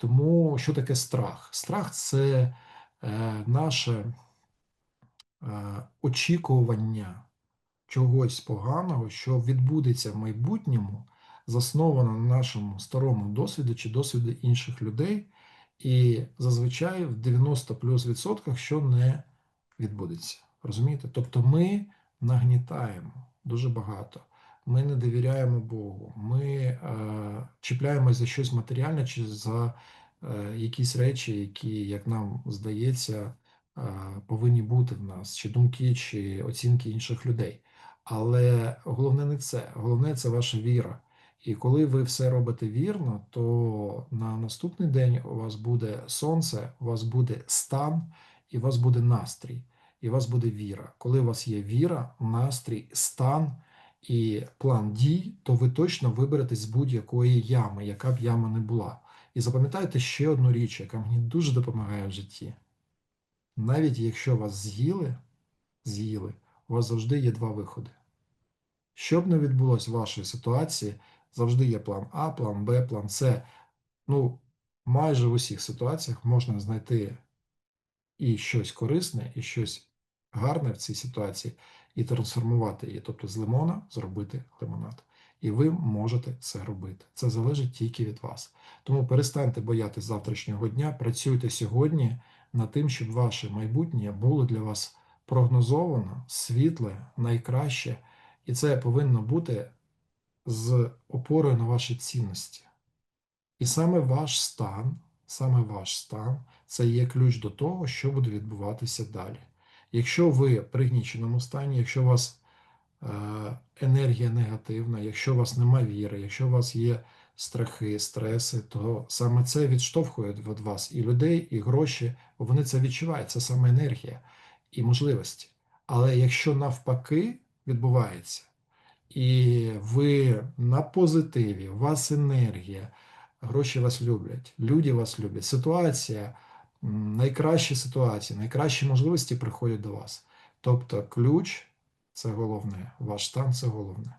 Тому що таке страх? Страх це е, наше е, очікування чогось поганого, що відбудеться в майбутньому, засновано на нашому старому досвіді чи досвіді інших людей, і зазвичай в 90 плюс відсотках що не відбудеться. Розумієте? Тобто ми нагнітаємо дуже багато. Ми не довіряємо Богу, ми е, чіпляємось за щось матеріальне чи за е, якісь речі, які, як нам здається, е, повинні бути в нас, чи думки, чи оцінки інших людей. Але головне не це, головне це ваша віра. І коли ви все робите вірно, то на наступний день у вас буде сонце, у вас буде стан, і у вас буде настрій, і у вас буде віра. Коли у вас є віра, настрій, стан і план дій, то ви точно виберетесь з будь-якої ями, яка б яма не була. І запам'ятайте ще одну річ, яка мені дуже допомагає в житті. Навіть якщо вас з'їли, з'їли, у вас завжди є два виходи. Що б не відбулося в вашій ситуації, завжди є план А, план Б, план С. Ну, майже в усіх ситуаціях можна знайти і щось корисне, і щось гарне в цій ситуації, і трансформувати її, тобто з лимона зробити лимонад. І ви можете це робити. Це залежить тільки від вас. Тому перестаньте боятися завтрашнього дня, працюйте сьогодні над тим, щоб ваше майбутнє було для вас прогнозовано, світле, найкраще, і це повинно бути з опорою на ваші цінності. І саме ваш стан, саме ваш стан це є ключ до того, що буде відбуватися далі. Якщо ви в пригніченому стані, якщо у вас е, енергія негативна, якщо у вас немає віри, якщо у вас є страхи, стреси, то саме це відштовхує від вас і людей, і гроші, бо вони це відчувають, це саме енергія і можливості. Але якщо навпаки відбувається, і ви на позитиві, у вас енергія, гроші вас люблять, люди вас люблять, ситуація, найкращі ситуації, найкращі можливості приходять до вас. Тобто ключ це головне, ваш стан це головне.